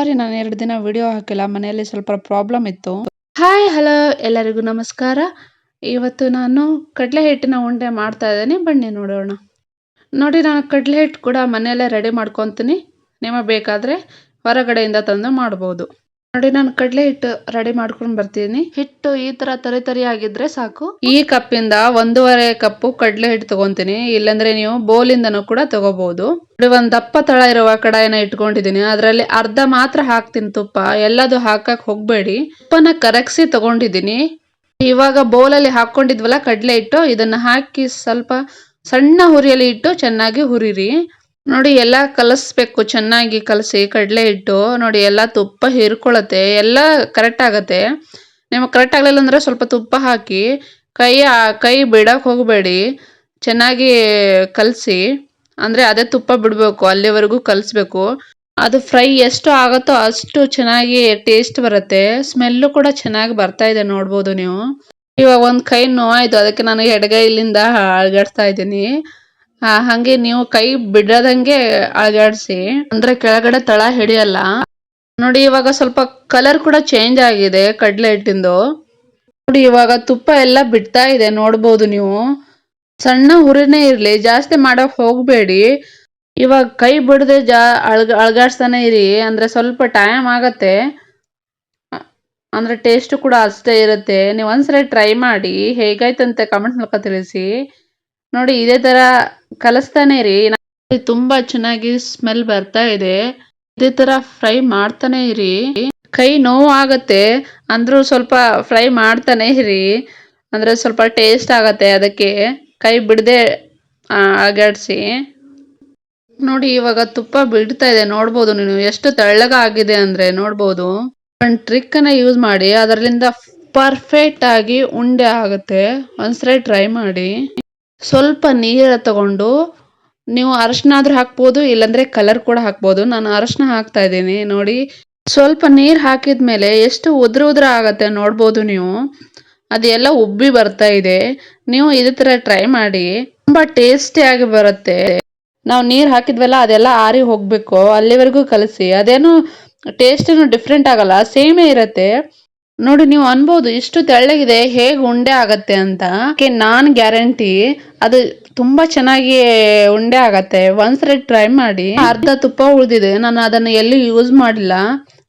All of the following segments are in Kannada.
ಸಾರಿ, ನಾನು ಎರಡು ದಿನ ವಿಡಿಯೋ ಹಾಕಿಲ್ಲ, ಮನೆಯಲ್ಲಿ ಸ್ವಲ್ಪ ಪ್ರಾಬ್ಲಮ್ ಇತ್ತು. ಹಾಯ್ ಹಲೋ ಎಲ್ಲರಿಗೂ ನಮಸ್ಕಾರ. ಇವತ್ತು ನಾನು ಕಡಲೆ ಹಿಟ್ಟಿನ ಉಂಡೆ ಮಾಡ್ತಾ ಇದ್ದೀನಿ, ಬನ್ನಿ ನೋಡೋಣ. ನೋಡಿ, ನಾನು ಕಡಲೆ ಹಿಟ್ಟು ಕೂಡ ಮನೆಯಲ್ಲೇ ರೆಡಿ ಮಾಡ್ಕೊತೀನಿ. ನಿಮಗೆ ಬೇಕಾದರೆ ಹೊರಗಡೆಯಿಂದ ತಂದು ಮಾಡ್ಬೋದು. ನೋಡಿ, ನಾನು ಕಡಲೆ ಹಿಟ್ಟು ರೆಡಿ ಮಾಡ್ಕೊಂಡು ಬರ್ತೀನಿ. ಹಿಟ್ಟು ಈ ತರ ತರಿ ತರಿ ಆಗಿದ್ರೆ ಸಾಕು. ಈ ಕಪ್ಪಿಂದ ಒಂದೂವರೆ ಕಪ್ಪು ಕಡಲೆ ಹಿಟ್ಟು ತಗೊಂತೀನಿ ಇಲ್ಲಾಂದ್ರೆ ನೀವು ಬೋಲಿಂದನೂ ಕೂಡ ತಗೋಬಹುದು ನೋಡಿ ಒಂದ್ ದಪ್ಪ ತಳ ಇರುವ ಕಡಾಯನ ಇಟ್ಕೊಂಡಿದೀನಿ. ಅದರಲ್ಲಿ ಅರ್ಧ ಮಾತ್ರ ಹಾಕ್ತೀನಿ ತುಪ್ಪ. ಎಲ್ಲದು ಹಾಕಕ್ ಹೋಗ್ಬೇಡಿ. ತುಪ್ಪನ ಕರಗಿಸಿ ತಗೊಂಡಿದ್ದೀನಿ ಇವಾಗ ಬೌಲಲ್ಲಿ ಹಾಕೊಂಡಿದ್ವಲ್ಲ ಕಡಲೆ ಹಿಟ್ಟು, ಇದನ್ನ ಹಾಕಿ ಸ್ವಲ್ಪ ಸಣ್ಣ ಹುರಿಯಲ್ಲಿ ಇಟ್ಟು ಚೆನ್ನಾಗಿ ಹುರಿರಿ. ನೋಡಿ, ಎಲ್ಲ ಕಲಸ್ಬೇಕು. ಚೆನ್ನಾಗಿ ಕಲಸಿ ಕಡಲೆ ಹಿಟ್ಟು. ನೋಡಿ, ಎಲ್ಲ ತುಪ್ಪ ಹೀರ್ಕೊಳತ್ತೆ. ಎಲ್ಲ ಕರೆಕ್ಟ್ ಆಗತ್ತೆ. ನಿಮಗೆ ಕರೆಕ್ಟ್ ಆಗಲಿಲ್ಲ ಅಂದ್ರೆ ಸ್ವಲ್ಪ ತುಪ್ಪ ಹಾಕಿ. ಕೈ ಕೈ ಬಿಡಕ್ಕೆ ಹೋಗಬೇಡಿ. ಚೆನ್ನಾಗಿ ಕಲಸಿ. ಅಂದರೆ ಅದೇ ತುಪ್ಪ ಬಿಡಬೇಕು, ಅಲ್ಲಿವರೆಗೂ ಕಲಿಸ್ಬೇಕು. ಅದು ಫ್ರೈ ಎಷ್ಟು ಆಗುತ್ತೋ ಅಷ್ಟು ಚೆನ್ನಾಗಿ ಟೇಸ್ಟ್ ಬರುತ್ತೆ. ಸ್ಮೆಲ್ಲು ಕೂಡ ಚೆನ್ನಾಗಿ ಬರ್ತಾ ಇದೆ ನೋಡ್ಬೋದು ನೀವು. ಇವಾಗ ಒಂದು ಕೈ ನೋವಾಯಿತು, ಅದಕ್ಕೆ ನಾನು ಎಡಗೈಲಿಂದ ಅಳಗಾಡ್ತಾ ಇದ್ದೀನಿ. ಹಾಗೆ ನೀವು ಕೈ ಬಿಡದಂಗೆ ಅಳಗಾಡಿಸಿ. ಅಂದ್ರೆ ಕೆಳಗಡೆ ತಳ ಹಿಡಿಯಲ್ಲ. ನೋಡಿ, ಇವಾಗ ಸ್ವಲ್ಪ ಕಲರ್ ಕೂಡ ಚೇಂಜ್ ಆಗಿದೆ ಕಡಲೆ ಹಿಟ್ಟಿಂದು ನೋಡಿ, ಇವಾಗ ತುಪ್ಪ ಎಲ್ಲ ಬಿಡ್ತಾ ಇದೆ ನೋಡ್ಬೋದು ನೀವು. ಸಣ್ಣ ಹುರಿನೇ ಇರ್ಲಿ, ಜಾಸ್ತಿ ಮಾಡಕ್ ಹೋಗ್ಬೇಡಿ. ಇವಾಗ ಕೈ ಬಿಡದೆ ಜಾ, ಅಳ್ಗ, ಅಳ್ಗಾಡ್ಸ್ತಾನೆ ಇರಿ, ಅಂದ್ರೆ ಸ್ವಲ್ಪ ಟೈಮ್ ಆಗತ್ತೆ. ಅಂದ್ರೆ ಟೇಸ್ಟ್ ಕೂಡ ಅಷ್ಟೇ ಇರುತ್ತೆ. ನೀವು ಒಂದ್ಸರಿ ಟ್ರೈ ಮಾಡಿ ಹೇಗಾಯ್ತಂತೆ ಕಮೆಂಟ್ ಮೂಲಕ ತಿಳಿಸಿ. ನೋಡಿ, ಇದೇ ತರ ಕಲಿಸ್ತಾನೆ ಇರಿ. ತುಂಬಾ ಚೆನ್ನಾಗಿ ಸ್ಮೆಲ್ ಬರ್ತಾ ಇದೆ. ಇದೇ ತರ ಫ್ರೈ ಮಾಡ್ತಾನೆ ಇರಿ. ಕೈ ನೋವು ಆಗತ್ತೆ, ಅಂದ್ರೂ ಸ್ವಲ್ಪ ಫ್ರೈ ಮಾಡ್ತಾನೆ ಇರಿ. ಅಂದ್ರೆ ಸ್ವಲ್ಪ ಟೇಸ್ಟ್ ಆಗತ್ತೆ ಅದಕ್ಕೆ. ಕೈ ಬಿಡದೆ ಅಗಾಡ್ಸಿ. ನೋಡಿ, ಇವಾಗ ತುಪ್ಪ ಬಿಡ್ತಾ ಇದೆ, ನೋಡ್ಬೋದು ನೀನು. ಎಷ್ಟು ತೆಳ್ಳಗ ಆಗಿದೆ ಅಂದ್ರೆ ನೋಡ್ಬೋದು. ಒಂದು ಟ್ರಿಕ್ ಅನ್ನ ಯೂಸ್ ಮಾಡಿ, ಅದರಿಂದ ಪರ್ಫೆಕ್ಟ್ ಆಗಿ ಉಂಡೆ ಆಗುತ್ತೆ. ಒಂದ್ಸರಿ ಟ್ರೈ ಮಾಡಿ. ಸ್ವಲ್ಪ ನೀರ ತಗೊಂಡು, ನೀವು ಅರಶಿನ ಆದ್ರೂ ಹಾಕ್ಬೋದು, ಇಲ್ಲಾಂದ್ರೆ ಕಲರ್ ಕೂಡ ಹಾಕ್ಬೋದು. ನಾನು ಅರಶಿನ ಹಾಕ್ತಾ ಇದ್ದೀನಿ, ನೋಡಿ. ಸ್ವಲ್ಪ ನೀರ್ ಹಾಕಿದ್ಮೇಲೆ ಎಷ್ಟು ಉದ್ರ ಉದ್ರ ಆಗತ್ತೆ ನೋಡ್ಬೋದು ನೀವು. ಅದೆಲ್ಲ ಉಬ್ಬಿ ಬರ್ತಾ ಇದೆ. ನೀವು ಇದೇ ತರ ಟ್ರೈ ಮಾಡಿ. ತುಂಬಾ ಟೇಸ್ಟಿ ಆಗಿ ಬರುತ್ತೆ. ನಾವು ನೀರ್ ಹಾಕಿದ್ವಲ್ಲ, ಅದೆಲ್ಲ ಆರಿ ಹೋಗ್ಬೇಕು. ಅಲ್ಲಿವರೆಗೂ ಕಲಸಿ. ಅದೇನು ಟೇಸ್ಟ್ ಏನು ಡಿಫ್ರೆಂಟ್ ಆಗಲ್ಲ ಸೇಮೇ ಇರತ್ತೆ. ನೋಡಿ, ನೀವು ಅನ್ಬೋದು, ಇಷ್ಟು ತೆಳ್ಳಗಿದೆ, ಹೇಗ್ ಉಂಡೆ ಆಗತ್ತೆ ಅಂತ. ನಾನ್ ಗ್ಯಾರಂಟಿ ಅದು ತುಂಬಾ ಚೆನ್ನಾಗಿ ಉಂಡೆ ಆಗತ್ತೆ. ಒಂದ್ಸರಿ ಟ್ರೈ ಮಾಡಿ. ಅರ್ಧ ತುಪ್ಪ ಉಳಿದಿದೆ. ನಾನು ಅದನ್ನ ಎಲ್ಲಿ ಯೂಸ್ ಮಾಡಿಲ್ಲ.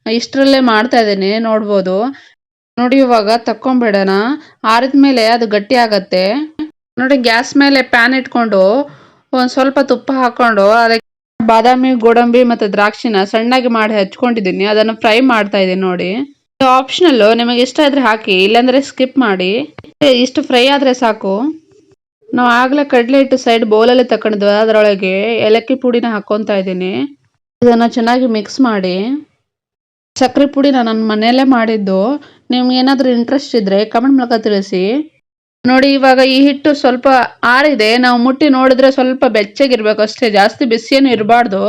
ಇಷ್ಟರಲ್ಲೇ ಮಾಡ್ತಾ ಇದ್ದೀನಿ, ನೋಡ್ಬೋದು. ನೋಡಿ ಇವಾಗ ತಕ್ಕೊಂಬಿಡೋಣ. ಆರಿದ್ಮೇಲೆ ಅದು ಗಟ್ಟಿ ಆಗತ್ತೆ. ನೋಡಿ ಗ್ಯಾಸ್ ಮೇಲೆ ಪ್ಯಾನ್ ಇಟ್ಕೊಂಡು ಒಂದು ಸ್ವಲ್ಪ ತುಪ್ಪ ಹಾಕೊಂಡು ಅದಕ್ಕೆ ಬಾದಾಮಿ, ಗೋಡಂಬಿ ಮತ್ತೆ ದ್ರಾಕ್ಷಿನ ಸಣ್ಣಗೆ ಮಾಡಿ ಹಚ್ಕೊಂಡಿದ್ದೀನಿ. ಅದನ್ನು ಫ್ರೈ ಮಾಡ್ತಾ ಇದ್ದೀನಿ ನೋಡಿ. ಆಪ್ಷನಲ್ ನಿಮಗೆ ಇಷ್ಟ ಇದ್ರೆ ಹಾಕಿ, ಇಲ್ಲಾಂದರೆ ಸ್ಕಿಪ್ ಮಾಡಿ. ಇಷ್ಟು ಫ್ರೈ ಆದ್ರೆ ಸಾಕು. ನಾವು ಆಗ್ಲೇ ಕಡಲೆ ಹಿಟ್ಟು ಸೈಡ್ ಬೌಲಲ್ಲಿ ತಕೊಂಡಿದ್ವಿ ಅದರೊಳಗೆ ಏಲಕ್ಕಿ ಪುಡಿನ ಹಾಕೊಂತ ಇದ್ದೀನಿ. ಇದನ್ನ ಚೆನ್ನಾಗಿ ಮಿಕ್ಸ್ ಮಾಡಿ. ಸಕ್ಕರೆ ಪುಡಿ ನಾನು ಮನೆಯಲ್ಲೇ ಮಾಡಿದ್ದು. ನಿಮ್ಗೆ ಏನಾದರೂ ಇಂಟ್ರೆಸ್ಟ್ ಇದ್ರೆ ಕಮೆಂಟ್ ಮೂಲಕ ತಿಳಿಸಿ. ನೋಡಿ, ಇವಾಗ ಈ ಹಿಟ್ಟು ಸ್ವಲ್ಪ ಆರಿದೆ. ನಾವು ಮುಟ್ಟಿ ನೋಡಿದ್ರೆ ಸ್ವಲ್ಪ ಬೆಚ್ಚಗಿರ್ಬೇಕು ಅಷ್ಟೇ. ಜಾಸ್ತಿ ಬಿಸಿಯೇನು ಇರಬಾರ್ದು.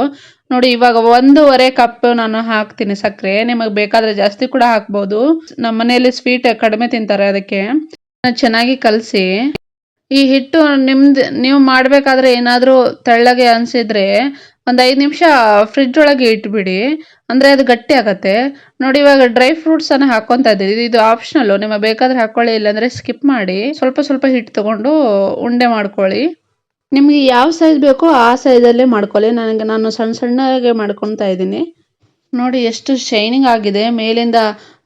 ನೋಡಿ, ಇವಾಗ ಒಂದೂವರೆ ಕಪ್ ನಾನು ಹಾಕ್ತೀನಿ ಸಕ್ಕರೆ ನಿಮಗೆ ಬೇಕಾದ್ರೆ ಜಾಸ್ತಿ ಕೂಡ ಹಾಕ್ಬೋದು. ನಮ್ಮ ಮನೆಯಲ್ಲಿ ಸ್ವೀಟ್ ಕಡಿಮೆ ತಿಂತಾರೆ ಅದಕ್ಕೆ. ಚೆನ್ನಾಗಿ ಕಲಸಿ. ಈ ಹಿಟ್ಟು ನಿಮ್ದು, ನೀವು ಮಾಡಬೇಕಾದ್ರೆ ಏನಾದರೂ ತೆಳ್ಳಗೆ ಅನಿಸಿದ್ರೆ ಒಂದು ಐದು ನಿಮಿಷ ಫ್ರಿಡ್ಜ್ ಒಳಗೆ ಇಟ್ಬಿಡಿ. ಅಂದರೆ ಅದು ಗಟ್ಟಿ ಆಗತ್ತೆ. ನೋಡಿ ಇವಾಗ ಡ್ರೈ ಫ್ರೂಟ್ಸ್ ಅನ್ನು ಹಾಕೊಂತ ಇದ್ದೀವಿ. ಇದು ಆಪ್ಷನಲ್ ನಿಮಗೆ ಬೇಕಾದ್ರೆ ಹಾಕೊಳ್ಳಿ, ಇಲ್ಲಾಂದ್ರೆ ಸ್ಕಿಪ್ ಮಾಡಿ. ಸ್ವಲ್ಪ ಸ್ವಲ್ಪ ಹಿಟ್ಟು ತೊಗೊಂಡು ಉಂಡೆ ಮಾಡ್ಕೊಳ್ಳಿ. ನಿಮಗೆ ಯಾವ ಸೈಜ್ ಬೇಕೋ ಆ ಸೈಜಲ್ಲೇ ಮಾಡ್ಕೊಳ್ಳಿ. ನನಗೆ ನಾನು ಸಣ್ಣ ಸಣ್ಣಗೆ ಮಾಡ್ಕೊತಾ ಇದ್ದೀನಿ. ನೋಡಿ ಎಷ್ಟು ಶೈನಿಂಗ್ ಆಗಿದೆ. ಮೇಲಿಂದ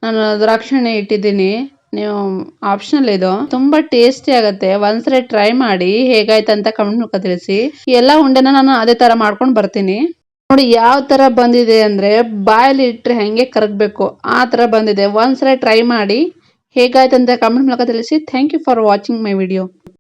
ನಾನು ದ್ರಾಕ್ಷಣೆ ಇಟ್ಟಿದ್ದೀನಿ ನೀವು ಆಪ್ಷನಲ್ ಇದು. ತುಂಬಾ ಟೇಸ್ಟಿ ಆಗುತ್ತೆ. ಒಂದ್ಸರಿ ಟ್ರೈ ಮಾಡಿ ಹೇಗಾಯ್ತು ಅಂತ ಕಮೆಂಟ್ ಮೂಲಕ ತಿಳಿಸಿ. ಎಲ್ಲಾ ಉಂಡೆನ ನಾನು ಅದೇ ತರ ಮಾಡ್ಕೊಂಡು ಬರ್ತೀನಿ. ನೋಡಿ ಯಾವ ತರ ಬಂದಿದೆ ಅಂದ್ರೆ ಬಾಯಲ್ಲಿ ಇಟ್ಟರೆ ಹೆಂಗೆ ಕರಗ್ಬೇಕು ಆ ತರ ಬಂದಿದೆ. ಒಂದ್ಸರಿ ಟ್ರೈ ಮಾಡಿ ಹೇಗಾಯ್ತು ಅಂತ ಕಮೆಂಟ್ ಮೂಲಕ ತಿಳಿಸಿ. Thank you for watching my video